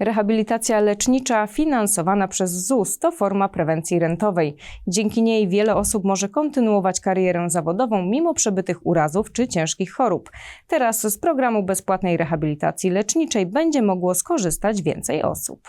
Rehabilitacja lecznicza finansowana przez ZUS to forma prewencji rentowej. Dzięki niej wiele osób może kontynuować karierę zawodową mimo przebytych urazów czy ciężkich chorób. Teraz z programu bezpłatnej rehabilitacji leczniczej będzie mogło skorzystać więcej osób.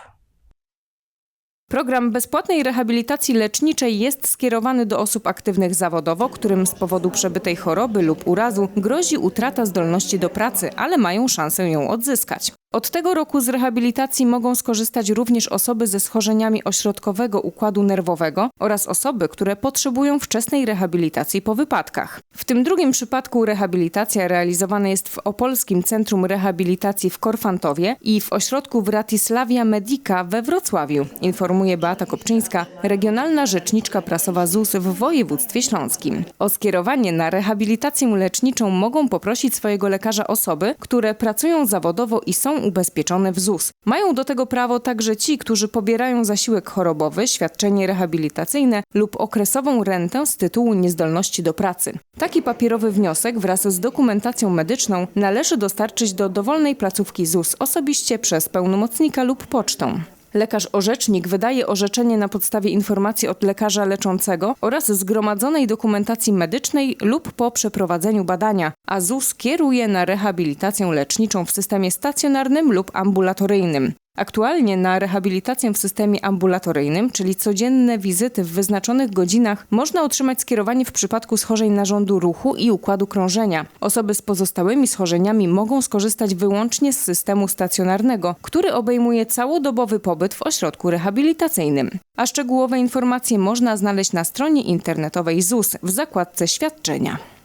Program bezpłatnej rehabilitacji leczniczej jest skierowany do osób aktywnych zawodowo, którym z powodu przebytej choroby lub urazu grozi utrata zdolności do pracy, ale mają szansę ją odzyskać. Od tego roku z rehabilitacji mogą skorzystać również osoby ze schorzeniami ośrodkowego układu nerwowego oraz osoby, które potrzebują wczesnej rehabilitacji po wypadkach. W tym drugim przypadku rehabilitacja realizowana jest w Opolskim Centrum Rehabilitacji w Korfantowie i w ośrodku Wratislavia Medica we Wrocławiu, informuje Beata Kopczyńska, regionalna rzeczniczka prasowa ZUS w województwie śląskim. O skierowanie na rehabilitację leczniczą mogą poprosić swojego lekarza osoby, które pracują zawodowo i są ubezpieczone w ZUS. Mają do tego prawo także ci, którzy pobierają zasiłek chorobowy, świadczenie rehabilitacyjne lub okresową rentę z tytułu niezdolności do pracy. Taki papierowy wniosek wraz z dokumentacją medyczną należy dostarczyć do dowolnej placówki ZUS osobiście przez pełnomocnika lub pocztą. Lekarz orzecznik wydaje orzeczenie na podstawie informacji od lekarza leczącego oraz zgromadzonej dokumentacji medycznej lub po przeprowadzeniu badania, a ZUS kieruje na rehabilitację leczniczą w systemie stacjonarnym lub ambulatoryjnym. Aktualnie na rehabilitację w systemie ambulatoryjnym, czyli codzienne wizyty w wyznaczonych godzinach, można otrzymać skierowanie w przypadku schorzeń narządu ruchu i układu krążenia. Osoby z pozostałymi schorzeniami mogą skorzystać wyłącznie z systemu stacjonarnego, który obejmuje całodobowy pobyt w ośrodku rehabilitacyjnym. A szczegółowe informacje można znaleźć na stronie internetowej ZUS w zakładce świadczenia.